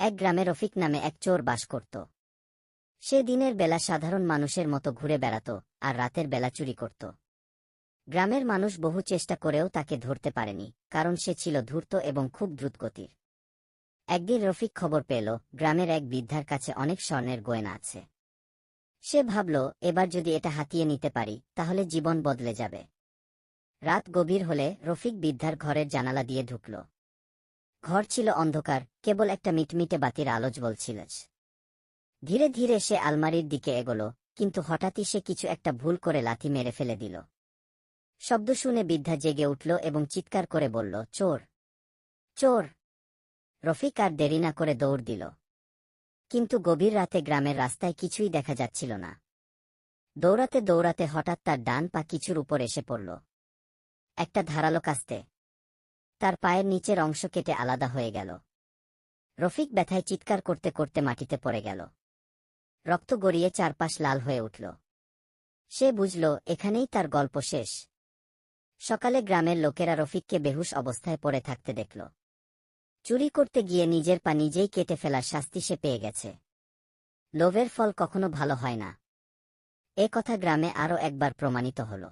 এক গ্রামে রফিক নামে এক চোর বাস করত। সে দিনের বেলা সাধারণ মানুষের মতো ঘুরে বেড়াত আর রাতের বেলা চুরি করত। গ্রামের মানুষ বহু চেষ্টা করেও তাকে ধরতে পারেনি, কারণ সে ছিল ধূর্ত এবং খুব দ্রুতগতির। একদিন রফিক খবর পেল, গ্রামের এক বৃদ্ধার কাছে অনেক স্বর্ণের গয়না আছে। সে ভাবল, এবার যদি এটা হাতিয়ে নিতে পারি, তাহলে জীবন বদলে যাবে। রাত গভীর হলে রফিক বৃদ্ধার ঘরের জানালা দিয়ে ঢুকল। ঘর ছিল অন্ধকার, কেবল একটা মিটমিটে বাতির আলোচ বলছিল ধীরে ধীরে সে আলমারির দিকে এগোল, কিন্তু হঠাৎই সে কিছু একটা ভুল করে লাথি মেরে ফেলে দিল। শব্দ শুনে বৃদ্ধা জেগে উঠল এবং চিৎকার করে বলল, চোর! চোর! রফিক আর দেরি না করে দৌড় দিল। কিন্তু গভীর রাতে গ্রামের রাস্তায় কিছুই দেখা যাচ্ছিল না। দৌড়াতে দৌড়াতে হঠাৎ তার ডান পা কিছুর উপর এসে পড়ল। একটা ধারালো কাস্তে তার পায়ের নিচের অংশ কেটে আলাদা হয়ে গেল। রফিক ব্যথায় চিৎকার করতে করতে মাটিতে পড়ে গেল। রক্ত গড়িয়ে চারপাশ লাল হয়ে উঠল। সে বুঝল, এখানেই তার গল্প শেষ। সকালে গ্রামের লোকেরা রফিককে বেহুশ অবস্থায় পড়ে থাকতে দেখল। চুরি করতে গিয়ে নিজের পা নিজেই কেটে ফেলার শাস্তি সে পেয়ে গেছে। লোভের ফল কখনো ভালো হয় না। এ কথা গ্রামে আরও একবার প্রমাণিত হল।